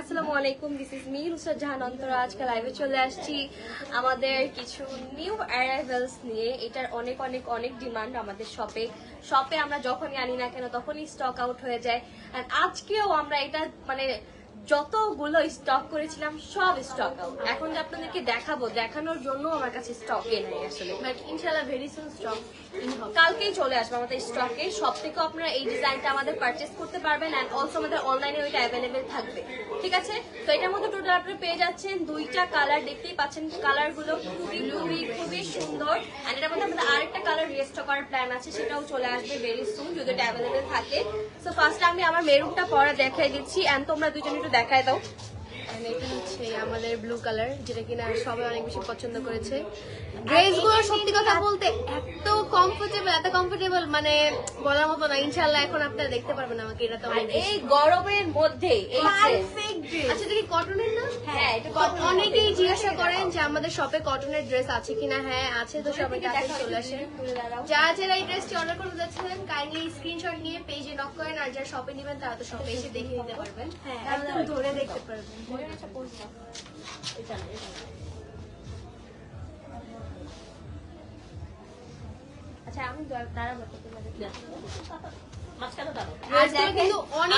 আসসালামু আলাইকুম this is me Rusar Jahan Antara আজকে লাইভে চলে আসছি আমাদের কিছু নিউ অ্যারাইভেলস নিয়ে। এটার অনেক অনেক অনেক ডিমান্ড আমাদের শপে শপে আমরা যখনই আনি না কেন, তখনই স্টক আউট হয়ে যায়। আর আজকেও আমরা এটা মানে যতগুলো স্টক করেছিলাম, সব স্টক এখন আপনাদেরকে দেখাবো, দেখানোর জন্য আমার কাছে স্টকে নেই আসলে। বাট ইনশাআল্লাহ ভেরি সুন স্টক কালকেই চলে আসবে আমাদের স্টকে সব থেকে আপনারা এই ডিজাইনটা আমাদের পারচেস করতে পারবেন অ্যান্ড অলসো আমাদের অনলাইনে ওইটা অ্যাভেলেবেল থাকবে। ঠিক আছে? তো এটার মধ্যে টোটাল আপনি পেয়ে যাচ্ছেন দুইটা কালার দেখতেই পাচ্ছেন। কালারগুলো খুবই খুবই খুবই সুন্দর। অ্যান্ড এটার মধ্যে আমাদের আরেকটা কালার রিস্টক করার প্ল্যান আছে, সেটাও চলে আসবে ভেরি সুন যদি অ্যাভেলেবেল থাকে। সো ফার্স্ট আমি আমার মেরুনটা পরা দেখাই দিচ্ছি। অ্যান্ড তোমরা দুজন একটু দেখাই দাও। এটা হচ্ছে আমাদের ব্লু কালার যেটা কিনা সবাই অনেক বেশি পছন্দ করেছে। ড্রেসগুলো সত্যি কথা বলতে এত কমফোর্টেবল এত কমফোর্টেবল মানে বলার মতো না। ইনশাল্লাহ এখন আপনারা দেখতে পারবেন আমাকে এটা তো এই গরমের মধ্যে এই আচ্ছা কটনের না? হ্যাঁ এটা অনেকেই জিজ্ঞাসা করেন যে আমাদের শপে কটনের ড্রেস আছে কিনা? হ্যাঁ আছে তো সবাই কাছে চলে আসেন যারা যারা এই ড্রেসটি অর্ডার করতে যাচ্ছিলেন কাইন্ডলি স্ক্রিনশট নিয়ে পেজে নক করেন আর যারা শপে নেবেন তারা তো শপে এসে দেখে নিতে পারবেন। হ্যাঁ, একদম ধরে দেখতে পারবেন। আচ্ছা আমি দাঁড়াবো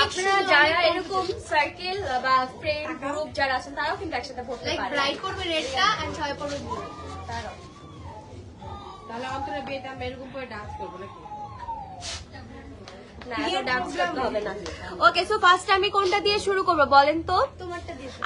আপনারা যারা এরকম সার্কেল বা ফ্রেন্ড গ্রুপ যারা আছেন তারাও কিন্তু একসাথে পড়তে লাইক ব্রাইট করবে রেডটা এন্ড ছয় পড়বে ব্লু তাহলে অন্তরে বিয়েতে আমরা এরকম করে ডান্স করব নাকি না এত ডান্স করতে হবে না ওকে সো ফার্স্ট আমি কোনটা দিয়ে শুরু করব বলেন তো?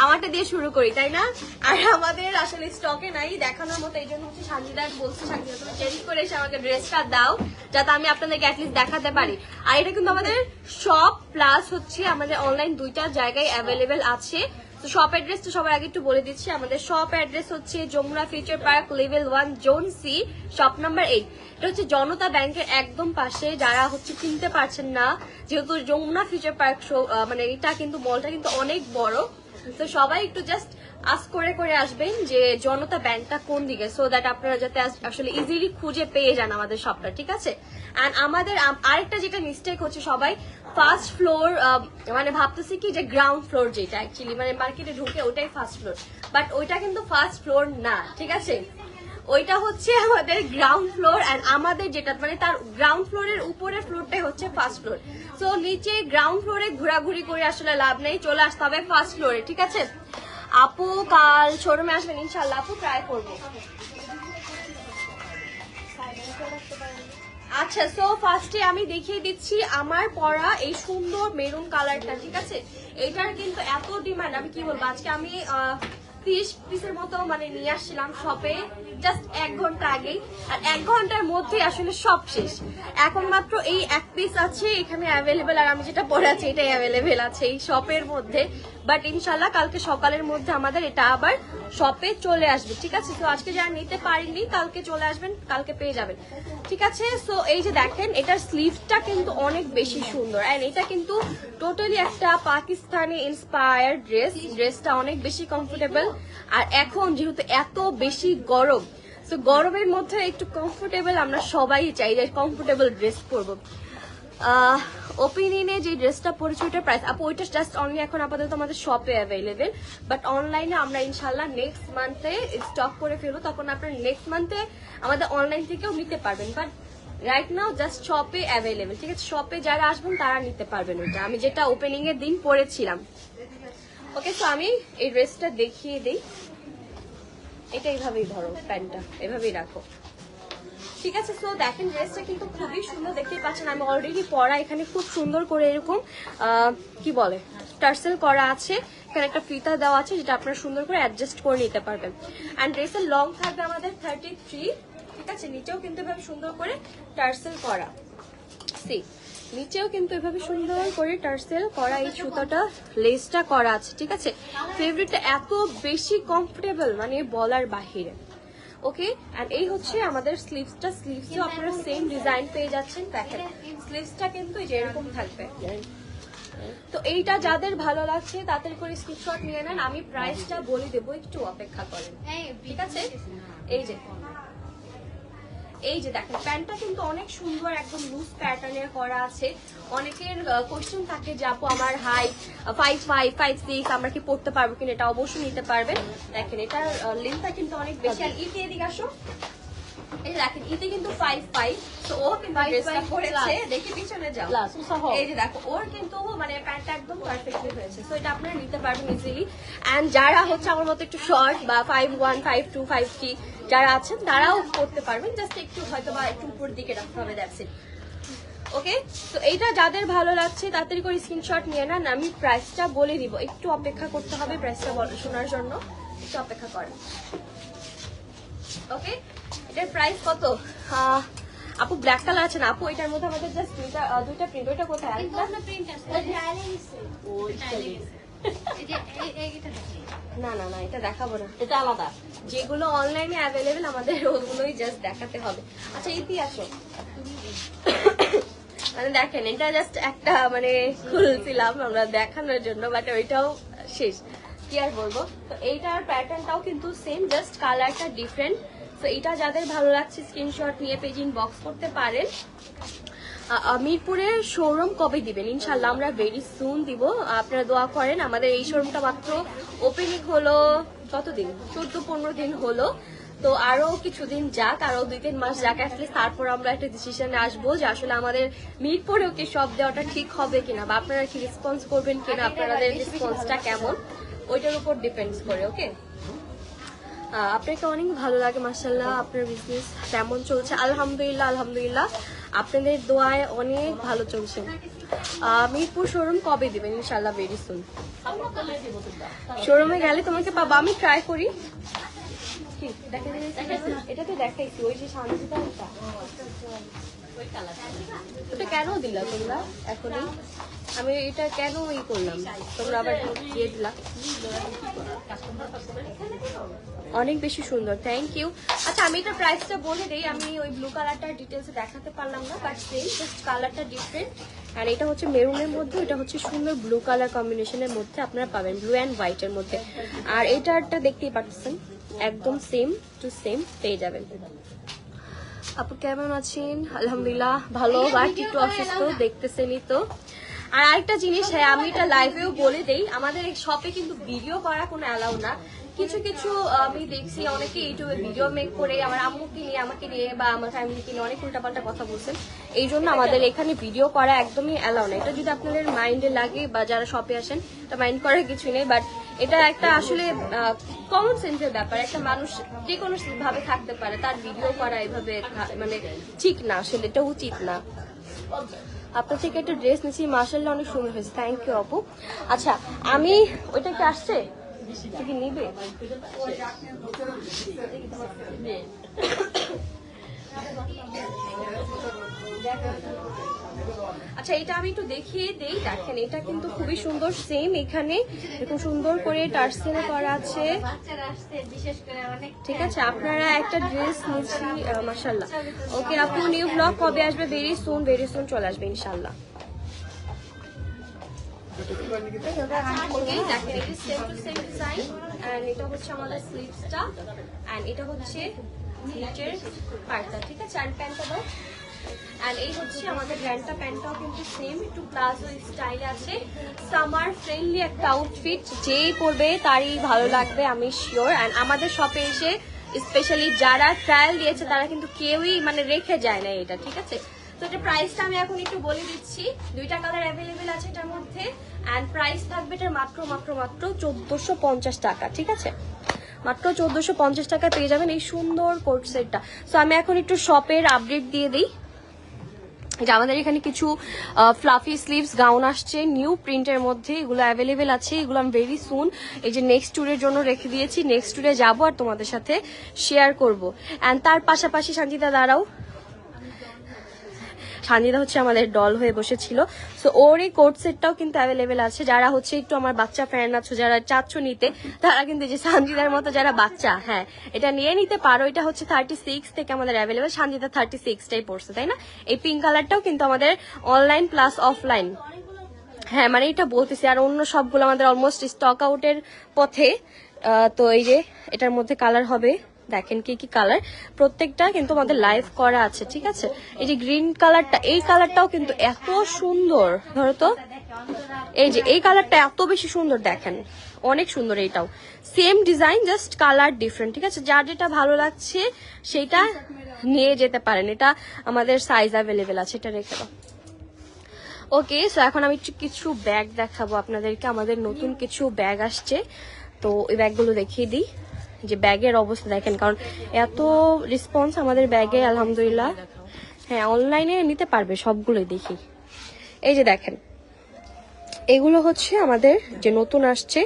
আমারটা দিয়ে শুরু করি তাই না? আর আমাদের আসলে স্টকে নাই দেখানোর মতো এই জন্য হচ্ছে সানজিদা বলছে সানজিদা তুমি চেঞ্জ করে এসে আমাকে ড্রেসটা দাও যাতে আমি আপনাদেরকে অ্যাটলিস্ট দেখাতে পারি। আর এটা কিন্তু আমাদের শপ প্লাস হচ্ছে আমাদের অনলাইন দুইটা জায়গায় অ্যাভেলেবেল আছে। তো শপ অ্যাড্রেসটা সবার আগে একটু বলে দিচ্ছি। আমাদের শপ অ্যাড্রেস হচ্ছে Jamuna future park level one zone C shop number eight এটা হচ্ছে জনতা ব্যাংকের একদম পাশে। যারা হচ্ছে চিনতে পারছেন না, যেহেতু যমুনা ফিউচার পার্ক মানে এটা কিন্তু মলটা কিন্তু অনেক বড়। তো সবাই একটু জাস্ট আস করে করে আসবেন যে, জনতা ব্যাংকটা কোন দিকে? সো দ্যাট আপনারা যাতে আস- আসলে ইজিলি খুঁজে পেয়ে যান আমাদের শপটা ঠিক আছে? অ্যান্ড আমাদের আম- আরেকটা যেটা মিস্টেক হচ্ছে সবাই ফার্স্ট ফ্লোর মানে ভাবতেছি কি যে গ্রাউন্ড ফ্লোর যেটা অ্যাকচুয়ালি মানে মার্কেটে ঢুকে ওটাই ফার্স্ট ফ্লোর বাট ওইটা কিন্তু ফার্স্ট ফ্লোর না, ঠিক আছে? ওইটা হচ্ছে আমাদের গ্রাউন্ড ফ্লোর এন্ড আমাদের যেটা মানে তার গ্রাউন্ড ফ্লোরের উপরের ফ্লোরটাই হচ্ছে ফার্স্ট ফ্লোর সো নিচে গ্রাউন্ড ফ্লোরে ঘোরাঘুরি করে আসলে লাভ নেই, চলে আসতে হবে ফার্স্ট ফ্লোরে ঠিক আছে? আপু, কাল শোরুমে আসবেন ইনশাল্লাহ আপু ট্রাই করব। আচ্ছা সো ফার্স্টে আমি দেখিয়ে দিচ্ছি আমার পরা এই সুন্দর মেরুন কালারটা ঠিক আছে? এটার কিন্তু এত ডিমান্ড আমি কি বলব? আজকে আমি তিরিশ পিসের মতো মানে নিয়ে আসছিলাম শপে জাস্ট এক ঘণ্টা আগেই। আর এক ঘণ্টার মধ্যে আসলে সব শেষ। এখন মাত্র এই এক পিস আছে, এখানে অ্যাভেলেবেল আর আমি যেটা পরে আছি, এটাই অ্যাভেলেবেল আছে এই শপের মধ্যে। বাট ইনশাল্লাহ কালকে সকালের মধ্যে আমাদের এটা আবার শপে চলে আসবে, ঠিক আছে? তো আজকে যারা নিতে পারেননি, কালকে চলে আসবেন, কালকে পেয়ে যাবেন, ঠিক আছে? সো এই যে দেখেন, এটার স্লিভটা কিন্তু অনেক বেশি সুন্দর। অ্যান্ড এটা কিন্তু টোটালি একটা পাকিস্তানি ইন্সপায়ার্ড ড্রেস ড্রেসটা অনেক বেশি কমফোর্টেবল আর এখন যেহেতু এত বেশি গরম তো গরমের মধ্যে একটু কমফোর্টেবল আমরা সবাই চাই যে কমফোর্টেবল ড্রেস পরবো। ওপিনিয়নে যে ড্রেসটা পরেছি, ওইটার প্রাইস আপু, ওইটা জাস্ট অনলি এখন আপাতত আমাদের শপে অ্যাভেলেবেল বাট অনলাইনে আমরা ইনশাল্লাহ নেক্সট মান্থে স্টক করে ফেলব। তখন আপনার নেক্সট মান্থে আমাদের অনলাইন থেকেও নিতে পারবেন। বাট রাইট নাও জাস্ট শপে অ্যাভেলেবেল ঠিক আছে? শপে যারা আসবেন, তারা নিতে পারবেন ওইটা। আমি যেটা ওপেনিং এর দিন পরেছিলাম। ওকে তো আমি এই ড্রেসটা দেখিয়ে দিই। এটা এইভাবেই ধরো, প্যান্টটা। এভাবেই রাখো। ঠিক আছে সো দেখেন ড্রেসটা কিন্তু খুবই সুন্দর, দেখতেই পাচ্ছেন আমি অলরেডি পরা, এখানে খুব সুন্দর করে এরকম কি বলে, টার্সেল করা আছে, এখানে একটা ফিতা দেওয়া আছে, যেটা আপনারা সুন্দর করে অ্যাডজাস্ট করে নিতে পারবেন। অ্যান্ড ড্রেসের লং থাকবে আমাদের থার্টি থ্রি ঠিক আছে, নিচেও কিন্তু এভাবে সুন্দর করে টার্সেল করা। সি নিচেও কিন্তু এভাবে সুন্দর করে টার্সেল করা, এই সুতোটা লেসটা করা আছে, ঠিক আছে। ফেভারিটটা এত বেশি কমফোর্টেবল মানে বলার বাহিরে। ওকে এন্ড এই হচ্ছে আমাদের স্লিভসটা স্লিভসও আপনারা সেম ডিজাইন পেয়ে যাচ্ছেন। দেখেন স্লিভসটা কিন্তু যেরকম যে এরকম থাকবে। তো এইটা যাদের ভালো লাগছে তাদের করে স্ক্রিনশট নিয়ে নেন। আমি প্রাইসটা বলে দেবো একটু অপেক্ষা করেন। ঠিক আছে? এই যে। এই যে দেখেন প্যান্টটা কিন্তু অনেক সুন্দর একদম লুজ প্যাটার্নের করা আছে। অনেকের কোশ্চেন থাকে যে আপু আমার high five five five six আমরা কি পড়তে পারব কিনা? এটা অবশ্যই নিতে পারবেন। দেখেন এটার লেন্থটা কিন্তু অনেক বেশি। আর ইতে এদিকে আসো। এই দেখেন ইতে কিন্তু ফাইভ ফাইভ তো ও কিন্তু ড্রেসটা পরেছে plus. পিছনে যাও। এই যে দেখো ওর কিন্তু মানে প্যান্টটা একদম পারফেক্টলি হয়েছে। এটা আপনারা নিতে পারবেন ইজিলি এন্ড যারা হচ্ছে আমার মতো একটু শর্ট বা five one five two five three যারা আছেন তারাও করতে পারবেন। জাস্ট একটু হয়তো বা একটু উপর দিকে রাখতে হবে দ্যাটস ইট ওকে তো এইটা যাদের ভালো লাগছে তাড়াতাড়ি করে স্ক্রিনশট নিয়ে নেন। আমি প্রাইসটা বলে দিব। একটু অপেক্ষা করতে হবে প্রাইসটা শোনার জন্য। একটু অপেক্ষা করেন। ওকে এটার প্রাইস কত? আপু ব্ল্যাক কালার আছে না? আপু এটার মধ্যে আমাদের জাস্ট দুইটা দুইটা প্রিন্ট ওইটা কোথায়? না না না এটা দেখাবো না। এটা আলাদা। যেগুলো অনলাইনে অ্যাভেলেবেল আমাদের ওগুলোই জাস্ট দেখাতে হবে। আচ্ছা ইতি আসো। মানে দেখেন এটা জাস্ট একটা মানে খুলছিলাম আমরা দেখানোর জন্য বাট ওইটাও শেষ। কি আর বলব? তো এইটার প্যাটার্নটাও কিন্তু সেম জাস্ট কালারটা ডিফারেন্ট তো এটা যাদের ভালো লাগছে স্ক্রিনশট নিয়ে পেজ ইনবক্স করতে পারেন। মিরপুরের শোরুম কবে দিবেন? ইনশাল্লাহ আমরা ভেরি সুন দিব। আপনারা দোয়া করেন আমাদের এই শোরুমটা মাত্র ওপেনিং হলো কতদিন চোদ্দ পনেরো দিন হলো। তো আরও কিছুদিন যাক আরও দুই তিন মাস যাক অ্যাটলিস্ট তারপর আমরা একটা ডিসিশনে আসব যে আসলে আমাদের মিরপুরেও কি সব দেওয়াটা ঠিক হবে কিনা বা আপনারা কি রেসপন্স করবেন কিনা আপনাদের রেসপন্সটা কেমন? ওইটার উপর ডিপেন্ডস করে ওকে আপনাকে অনেক ভালো লাগে মাসাল্লাহ আপনার বিজনেস কেমন চলছে? আলহামদুলিল্লাহ আলহামদুলিল্লাহ। আপনাদের দোয়ায় অনেক ভালো চলছে। মিরপুর শোরুম কবে দিবেন? ইনশাল্লাহ ভেরি সুন শোরুমে গেলে তোমাকে পাবো আমি ট্রাই করি? এটা তো দেখাইছি ওই যে শান্তিটা কেন দিলা তোমরা? এখনই? আমি এটা কেন ই করলাম? তোমরা আবার দিয়ে দিলা। অনেক বেশি সুন্দর থ্যাংক ইউ আচ্ছা আমি এটা প্রাইসটা বলে দিই, আমি ওই ব্লু কালারটার ডিটেলসে দেখাতে পারলাম না বাট সেম জাস্ট কালারটা ডিফারেন্ট আর এটা হচ্ছে মেরুনের মধ্যে, এটা হচ্ছে সুন্দর ব্লু কালার কম্বিনেশনের মধ্যে আপনারা পাবেন ব্লু অ্যান্ড হোয়াইটের মধ্যে। আর এটারটা দেখতেই পাচ্ছেন, একদম সেম টু সেম পেয়ে যাবেন। আপু, কেমন আছেন? আলহামদুলিল্লাহ, ভালো। বাট একটু অসুস্থ, দেখতেছেনই তো। আর আরেকটা জিনিস হ্যাঁ আমি এটা লাইভেও বলে দেই, আমাদের শপে কিন্তু ভিডিও করা কোনো অ্যালাউ না। কিছু কিছু, আমি দেখছি, অনেকে ইউটিউবে ভিডিও মেক করে, আমার আম্মুকে নিয়ে, আমাকে নিয়ে বা আমার ফ্যামিলিকে নিয়ে অনেক উল্টাপাল্টা কথা বলছেন। এই জন্য আমাদের এখানে ভিডিও করা একদমই অ্যালাউ না। এটা যদি আপনাদের মাইন্ডে লাগে বা যারা শপে আসেন, এটা মাইন্ড করার কিছু নেই বাট এটা একটা আসলে কমন সেন্সের ব্যাপার। একটা মানুষ যে কোনো ভাবে থাকতে পারে, তার ভিডিও করা এভাবে মানে ঠিক না, আসলে এটা উচিত না। আপনার থেকে একটা ড্রেস নিয়েছি মার্শাল্লাহ অনেক সুন্দর হয়েছে। থ্যাংক ইউ আপু। আচ্ছা আমি ওইটা কি আসছে? কি নিবে? আচ্ছা এটা আমি একটু দেখিয়ে দেই। দেখেন, এটা কিন্তু খুবই সুন্দর সেম এখানে। এরকম সুন্দর করে টার্সেল করা আছে। ঠিক আছে, আপনারা একটা ড্রেস নিচ্ছি মাসাল্লাহ ওকে, আপু নিউ ব্লগ কবে আসবে? ভেরি সুন ভেরি সুন চলে আসবে ইনশাল্লাহ এটা হচ্ছে আমাদের স্লিপসটা এন্ড এটা হচ্ছে ঠিক আছে? প্যান্টটা এন্ড এই হচ্ছে আমাদের গ্র্যান্ডটা প্যান্টটাও কিন্তু সেম একটু প্লাজো স্টাইল আছে। সামার ফ্রেন্ডলি একটা আউটফিট যেই পরবে তারই ভালো লাগবে, আমি শিওর এন্ড আমাদের শপে এসে স্পেশালি যারা ট্রায়াল দিয়েছে, তারা কিন্তু কেউই মানে রেখে যায় না এটা, ঠিক আছে? তো এটা প্রাইসটা আমি এখন একটু বলে দিচ্ছি। দুইটা কালার অ্যাভেলেবেল আছে এটার মধ্যে। এন্ড প্রাইস থাকবে এটা মাত্র মাত্র মাত্র চোদ্দশো পঞ্চাশ টাকা, ঠিক আছে? মাত্র চোদ্দশো পঞ্চাশ টাকা পেয়ে যাবেন এই সুন্দর কোট সেটটা তো আমি এখন একটু শপের আপডেট দিয়ে দিই। যে আমাদের এখানে কিছু ফ্লাফি স্লিভস গাউন আসছে নিউ প্রিন্টের মধ্যে এগুলো অ্যাভেলেবেল আছে, এগুলো আমি ভেরি সুন এই যে নেক্সট ট্যুরের জন্য রেখে দিয়েছি নেক্সট ট্যুরে যাব আর তোমাদের সাথে শেয়ার করব। অ্যান্ড তার পাশাপাশি শান্তিদা দাঁড়াও। সানিদা হচ্ছে আমাদের ডল হয়ে বসেছিল। সো ওর এই কোট সেটটাও কিন্তু অ্যাভেলেবেল আছে। যারা হচ্ছে একটু আমার বাচ্চা ফ্যান আছো, যারা চাচ্ছ নিতে, তারা কিন্তু যে সানজিদার মতো যারা বাচ্চা হ্যাঁ এটা নিয়ে নিতে পারো। এটা হচ্ছে থার্টি সিক্স থেকে আমাদের অ্যাভেলেবেল সানজিদা থার্টি সিক্সটাই পড়ছে, তাই না? এই পিঙ্ক কালারটাও কিন্তু আমাদের অনলাইন প্লাস অফলাইন হ্যাঁ মানে এটা বলতেছি, আর অন্য সবগুলো আমাদের অলমোস্ট স্টক আউটের পথে তো এই যে এটার মধ্যে কালার হবে। দেখেন কি কি কালার প্রত্যেকটা কিন্তু আমাদের লাইভ করা আছে, ঠিক আছে? এই যে গ্রিন কালারটা এই কালারটাও কিন্তু এত সুন্দর। ধরো তো, এই যে এই কালারটা এত বেশি সুন্দর, দেখেন। অনেক সুন্দর এইটাও। Same design just colour different ঠিক আছে? যার যেটা ভালো লাগছে, সেটা নিয়ে যেতে পারেন। এটা আমাদের সাইজ অ্যাভেলেবেল আছে, এটা রেখে ওকে সো এখন আমি কিছু ব্যাগ দেখাবো আপনাদেরকে। আমাদের নতুন কিছু ব্যাগ আসছে, তো ওই ব্যাগগুলো দেখিয়ে দিই। যে ব্যাগের অবস্থা দেখেন, কারণ এত রেসপন্স আমাদের ব্যাগে, আলহামদুলিল্লাহ। হ্যাঁ অনলাইনে নিতে পারবে, সবগুলোই দেখি। এই যে দেখেন, এগুলো হচ্ছে আমাদের যে নতুন আসছে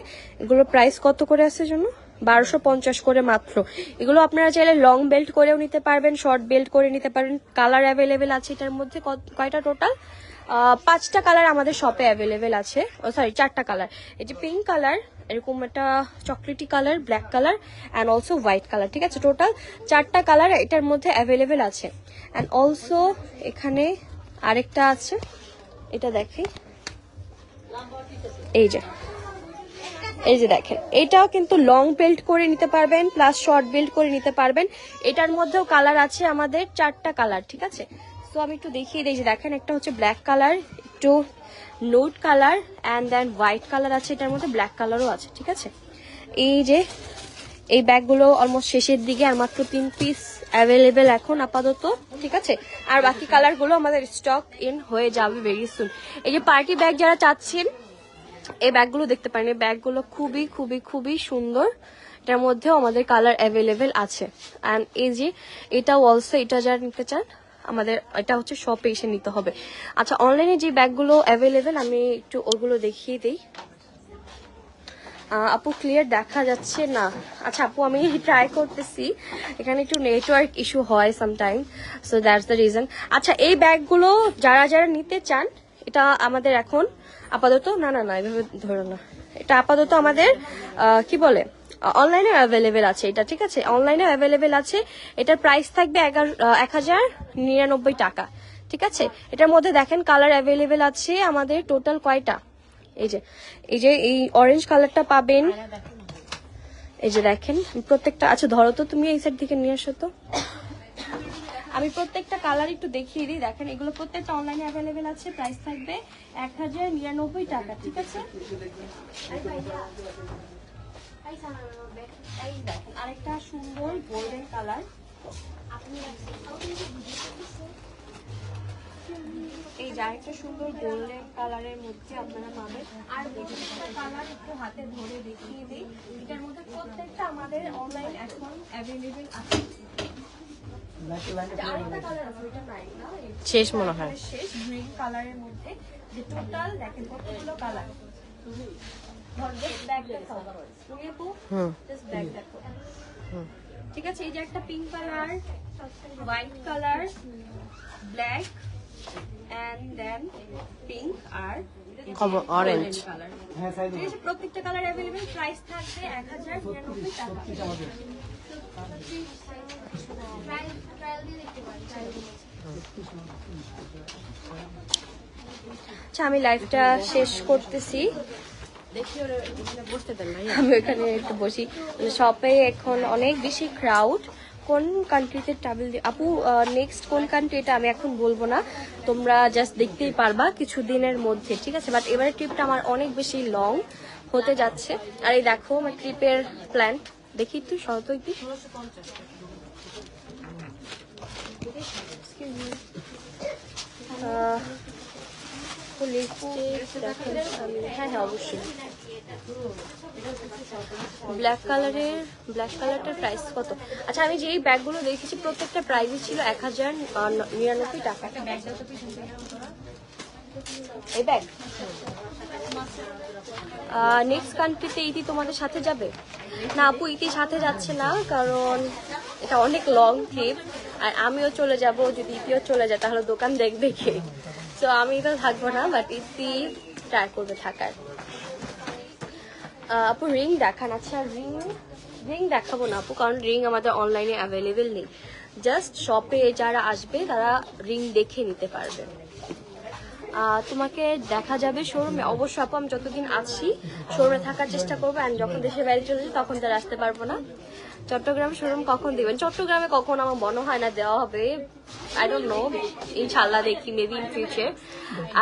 এগুলো প্রাইস কত করে আছে জন্য বারোশো পঞ্চাশ করে মাত্র। এগুলো আপনারা চাইলে লং বেল্ট করেও নিতে পারবেন শর্ট বেল্ট করে নিতে পারবেন। কালার অ্যাভেলেবেল আছে এটার মধ্যে কয়টা টোটাল পাঁচটা কালার আমাদের শপে অ্যাভেলেবেল আছে। ও সরি চারটা কালার এই যে পিঙ্ক কালার এরকম একটা chocolatey colour black colour and also white colour ঠিক আছে? টোটাল চারটা কালার এটার মধ্যে অ্যাভেলেবেল আছে। অ্যান্ড অলসো এখানে আরেকটা আছে, এটা দেখি এই যে এই যে দেখেন। এটাও কিন্তু লং বেল্ট করে নিতে পারবেন প্লাস শর্ট বেল্ট করে নিতে পারবেন। এটার মধ্যেও কালার আছে আমাদের চারটা কালার ঠিক আছে? তো আমি একটু দেখিয়ে দিই যে দেখেন, একটা হচ্ছে ব্ল্যাক কালার একটু note colour and then white colour আছে, এটার মধ্যে ব্ল্যাক কালারও আছে, ঠিক আছে? এই যে, এই ব্যাগগুলো অলমোস্ট শেষের দিকে আর মাত্র তিন পিস অ্যাভেলেবেল এখন আপাতত, ঠিক আছে? আর বাকি কালারগুলো আমাদের স্টক ইন হয়ে যাবে ভেরি সুন এই যে পার্টি ব্যাগ যারা চাচ্ছেন, এই ব্যাগগুলো দেখতে পারেন। এই ব্যাগগুলো খুবই খুবই খুবই সুন্দর। এটার মধ্যেও আমাদের কালার অ্যাভেলেবেল আছে। অ্যান্ড এই যে, এটাও অলসো এটা যারা নিতে চান আমাদের এটা হচ্ছে শপে এসে নিতে হবে। আচ্ছা অনলাইনে যে ব্যাগগুলো অ্যাভেলেবেল আমি একটু ওগুলো দেখিয়ে দিই। আপু ক্লিয়ার দেখা যাচ্ছে না। আচ্ছা আপু, আমি ট্রাই করতেছি। এখানে একটু নেটওয়ার্ক ইস্যু হয় sometime so that's the reason আচ্ছা এই ব্যাগগুলো যারা যারা নিতে চান, এটা আমাদের এখন আপাতত, না না না, এভাবে ধরো না। এটা আপাতত আমাদের কি বলে? অনলাইনে অ্যাভেলেবেল আছে এটা, ঠিক আছে? অনলাইনে অ্যাভেলেবেল আছে। এটার প্রাইস থাকবে এগারো এক হাজার নিরানব্বই টাকা, ঠিক আছে? এটার মধ্যে দেখেন কালার অ্যাভেলেবেল আছে আমাদের টোটাল কয়টা? এই যে এই যে, এই অরেঞ্জ কালারটা পাবেন। এই যে দেখেন, প্রত্যেকটা আচ্ছা ধরো তো তুমি এই সাইড থেকে নিয়ে আসো তো। আমি প্রত্যেকটা কালার একটু দেখিয়ে দিই। দেখেন, এগুলো প্রত্যেকটা অনলাইনে অ্যাভেলেবেল আছে। প্রাইস থাকবে এক হাজার নিরানব্বই টাকা, ঠিক আছে? এই দেখেন আরেকটা সুন্দর গোল্ডেন কালার এই যে আরেকটা সুন্দর গোল্ডেন কালারের মধ্যে আপনারা পাবেন। আর কালার একটু হাতে ধরে দেখিয়ে দিই। এটার মধ্যে প্রত্যেকটা আমাদের অনলাইন এখন অ্যাভেলেবেল আছে। শেষ মনে হয়। শেষ গ্রিন কালারের মধ্যে। যে টোটাল দেখেন কতগুলো কালার ব্যাগ দেখো ঠিক আছে এই যে একটা pink colour white colour black and then pink R orange colour ঠিক আছে প্রত্যেকটা কালার অ্যাভেলেবেল প্রাইস থাকবে এক হাজার নিরানব্বই টাকা। আচ্ছা আমি লাইভটা শেষ করতেছি। আমি ওখানে একটু বসি। শপে এখন অনেক বেশি ক্রাউড কোন কান্ট্রিতে ট্রাভেল আপু নেক্সট কোন কান্ট্রি এটা আমি এখন বলব না। তোমরা জাস্ট দেখতেই পারবা কিছু দিনের মধ্যে ঠিক আছে? বাট এবারে ট্রিপটা আমার অনেক বেশি লং হতে যাচ্ছে। আর এই দেখো আমার ট্রিপের প্ল্যান দেখি একটু শরত একটু। আহ, আমি- হ্যাঁ হ্যাঁ অবশ্যই ব্ল্যাক কালারের ব্ল্যাক কালারটার প্রাইস কত? আচ্ছা আমি যেই ব্যাগগুলো দেখেছি, প্রত্যেকটা প্রাইসই ছিল এক হাজার নিরানব্বই টাকা। এই ব্যাগ নেক্সট কান্ট্রিতে ইতি তোমাদের সাথে যাবে? না, আপু, ইতি সাথে যাচ্ছে না, কারণ এটা অনেক লং ট্রিপ আর আমিও চলে যাব, যদি ইতিও চলে যায়, তাহলে দোকান দেখবে কে? তো আমি তো থাকব না বাট ইতি ট্রাই করবে থাকার আপু রিং দেখান আচ্ছা রিং রিং দেখাবো না আপু, কারণ রিং আমাদের অনলাইনে অ্যাভেলেবেল নেই। জাস্ট শপে যারা আসবে, তারা রিং দেখে নিতে পারবে। তোমাকে দেখা যাবে শোরুমে। অবশ্য আপু, আমি যতদিন আছি, শোরুমে থাকার চেষ্টা করব অ্যান্ড যখন দেশের বাইরে চলে যাই তখন তার আসতে পারব না। চট্টগ্রাম শোরুম কখন দিবেন? চট্টগ্রামে কখন আমার মনে হয় না দেওয়া হবে। আই ডোন্ট নো ইনশাল্লাহ দেখি মেবি ইন ফিউচার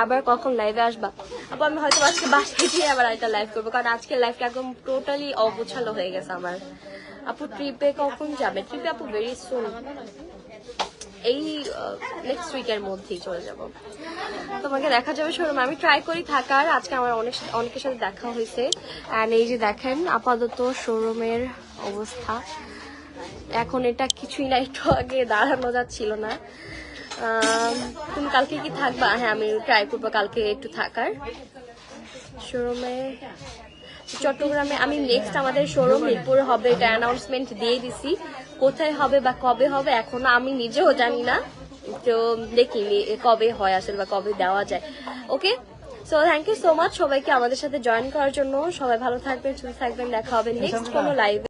আবার কখন লাইভে আসবা? আপু, আমি হয়তো আজকে বাসায় গিয়ে আবার একটা লাইভ করব, কারণ আজকে লাইভটা একদম টোটালি অগোছালো হয়ে গেছে আমার। আপু ট্রিপে কখন যাবে? ট্রিপে আপু ভেরি সুন এই নেক্সট উইকের মধ্যেই চলে যাব। তোমাকে দেখা যাবে শোরুম আমি ট্রাই করি থাকার। আজকে আমার অনেক অনেকের সাথে দেখা হয়েছে। অ্যান্ড এই যে দেখেন, আপাতত শোরুমের অবস্থা। এখন এটা কিছুই না একটু আগে দাঁড়ানো যাচ্ছিল না। তুমি কালকে কি থাকবা? হ্যাঁ আমি ট্রাই করব কালকে একটু থাকার। শোরুমে চট্টগ্রামে, আমি নেক্সট আমাদের শোরুম মিরপুরে হবে, এটা অ্যানাউন্সমেন্ট দিয়ে দিছি। কোথায় হবে বা কবে হবে এখনও আমি নিজেও জানি না। তো দেখি কবে হয় আসলে বা কবে দেওয়া যায়। Okay so thank you so much সবাইকে আমাদের সাথে জয়েন করার জন্য। সবাই ভালো থাকবেন, সুস্থ থাকবেন, দেখা হবে নেক্সট কোনো লাইভে